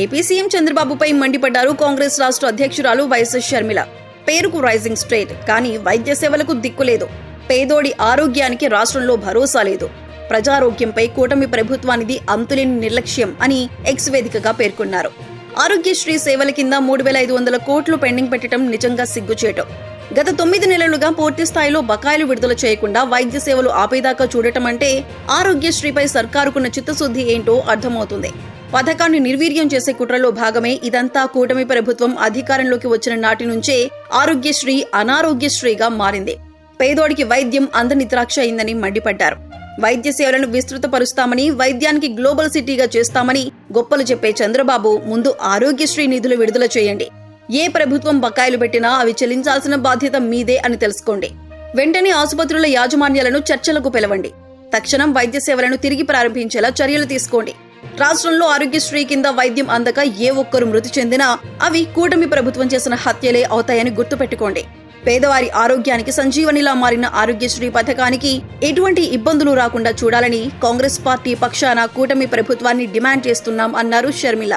AP CM చంద్రబాబుపై మండిపడ్డారు కాంగ్రెస్ రాష్ట్ర అధ్యక్షురాలు వైఎస్ఎస్ షర్మిల. పేరుకు రైజింగ్ స్ట్రేట్ కానీ వైద్య సేవలకు దిక్కులేదు పేదోడి ఆరోగ్యానికి రాష్ట్రంలో భరోసా లేదు. ప్రజారోగ్యంపై కూటమి ప్రభుత్వానిది అంతులేని నిర్లక్ష్యం అని ఎక్స్ వేదికగా పేర్కొన్నారు. ఆరోగ్యశ్రీ సేవల కింద మూడు వేల ఐదు వందల కోట్లు పెండింగ్ పెట్టడం నిజంగా సిగ్గుచేటం. గత తొమ్మిది నెలలుగా పూర్తి స్థాయిలో బకాయిలు విడుదల చేయకుండా వైద్య సేవలు ఆపేదాకా చూడటం అంటే ఆరోగ్యశ్రీపై సర్కారుకున్న చిత్తశుద్ధి ఏంటో అర్థమవుతుంది. పథకాన్ని నిర్వీర్యం చేసే కుట్రలో భాగమే ఇదంతా కూటమి ప్రభుత్వం అధికారంలోకి వచ్చిన నాటి నుంచే ఆరోగ్యశ్రీ అనారోగ్యశ్రీగా మారింది. పేదోడికి వైద్యం అందని ద్రాక్ష అయిందని మండిపడ్డారు. వైద్య సేవలను విస్తృతపరుస్తామని వైద్యానికి గ్లోబల్ సిటీగా చేస్తామని గొప్పలు చెప్పే చంద్రబాబు ముందు ఆరోగ్యశ్రీ నిధులు విడుదల చేయండి. ఏ ప్రభుత్వం బకాయిలు పెట్టినా అవి చెల్లించాల్సిన బాధ్యత మీదే అని తెలుసుకోండి. వెంటనే ఆసుపత్రుల యాజమాన్యాలను చర్చలకు పిలవండి. తక్షణం వైద్య సేవలను తిరిగి ప్రారంభించేలా చర్యలు తీసుకోండి. రాష్ట్రంలో ఆరోగ్యశ్రీ కింద వైద్యం అందక ఏ ఒక్కరు మృతి చెందినా అవి కూటమి ప్రభుత్వం చేసిన హత్యలే అవుతాయని గుర్తుపెట్టుకోండి. పేదవారి ఆరోగ్యానికి సంజీవనిలా మారిన ఆరోగ్యశ్రీ పథకానికి ఎటువంటి ఇబ్బందులు రాకుండా చూడాలని కాంగ్రెస్ పార్టీ పక్షాన కూటమి ప్రభుత్వాన్ని డిమాండ్ చేస్తున్నాం అన్నారు షర్మిల.